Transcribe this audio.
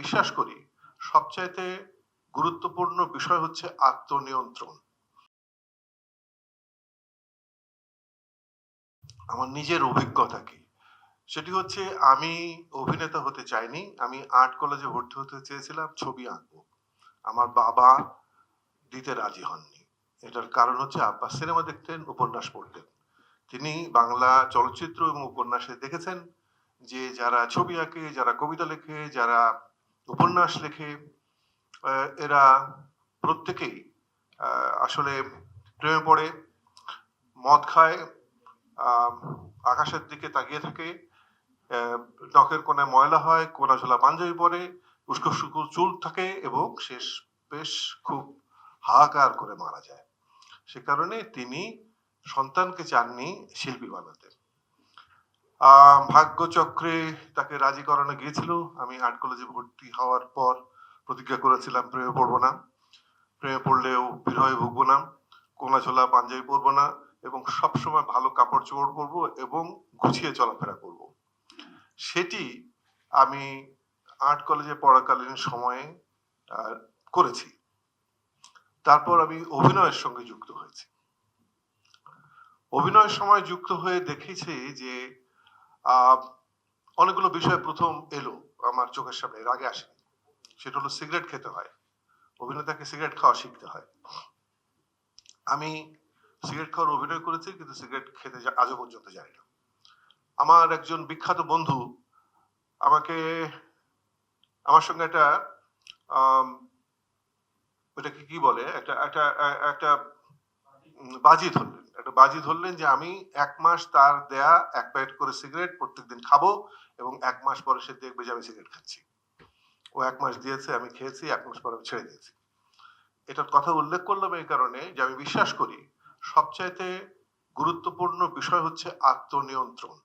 বিশ্বাস করি, সবচাইতে গুরুত্বপূর্ণ বিষয় হচ্ছে আত্মনিয়ন্ত্রণ। আমার নিজের অভিজ্ঞতা কি? সেটি হচ্ছে আমি অভিনেতা হতে চাইনি, আমি আর্ট কলেজে ভর্তি হতে চেয়েছিলাম, ছবি আঁকবো। আমার বাবা দিতে রাজি হননি। এটার কারণ হচ্ছে আব্বা সিনেমা দেখতেন, উপন্যাস পড়তেন। তিনি বাংলা চলচ্চিত্র এবং উপন্যাসে দেখেছেন যে যারা ছবি আঁকে, যারা কবিতা লেখে, যারা উপন্যাস লেখে এরা প্রত্যেকেই আসলে প্রেমে পড়ে, মদ খায় আকাশের দিকে তাকিয়ে থাকে নখের কোনায় ময়লা হয় কোনা ঝোলা পাঞ্জাবি পরে, উস্কো সুস্কো চুল থাকে এবং শেষ বেশ খুব হাহাকার করে মারা যায়। সে কারণে তিনি সন্তানকে চাননি শিল্পী বানাতে। ভাগ্যচক্রে তাকে রাজি করানো গিয়েছিল। আমি আর্ট কলেজে ভর্তি হওয়ার পর প্রতিজ্ঞা করেছিলাম, প্রেমে পড়ব না। প্রেমে পড়লেও বিরহে ভুগবো না, কোনা ঝোলা পাঞ্জাবি পরবো না এবং সবসময় ভালো কাপড় চোপড় পরবো এবং গুছিয়ে চলাফেরা করব। সেটি আমি আর্ট কলেজে পড়াকালীন সময়ে করেছি। তারপর আমি অভিনয়ের সঙ্গে যুক্ত হয়েছি। অভিনয়ের সময় যুক্ত হয়ে দেখেছি যে অনেকগুলো বিষয় প্রথম এলো আমার চোখের সামনে, এর আগে আসেনি। সেটা হলো সিগারেট খেতে হয়। অভিনেতাকে সিগারেট খাওয়া শিখতে হয়। আমি সিগারেট খাওয়ার অভিনয় করেছি, কিন্তু সিগারেট খেতে আজও পর্যন্ত জানি না। আমার একজন বিখ্যাত বন্ধু আমাকে, আমার সঙ্গে একটা ওটাকে কি বলে? একটা একটা একটা বাজি ধরলেন। বাজি ধরলেন যে আমি এক মাস তার দেয়া এক প্যাকেট করে সিগারেট প্রত্যেকদিন খাব এবং এক মাস পরে সে দেখবে যে আমি সিগারেট খাচ্ছি। ও এক মাস দিয়েছে, আমি খেয়েছি, এক মাস পরে আমি ছেড়ে দিয়েছি। এটার কথা উল্লেখ করলাম এই কারণে যে আমি বিশ্বাস করি সবচাইতে গুরুত্বপূর্ণ বিষয় হচ্ছে আত্মনিয়ন্ত্রণ।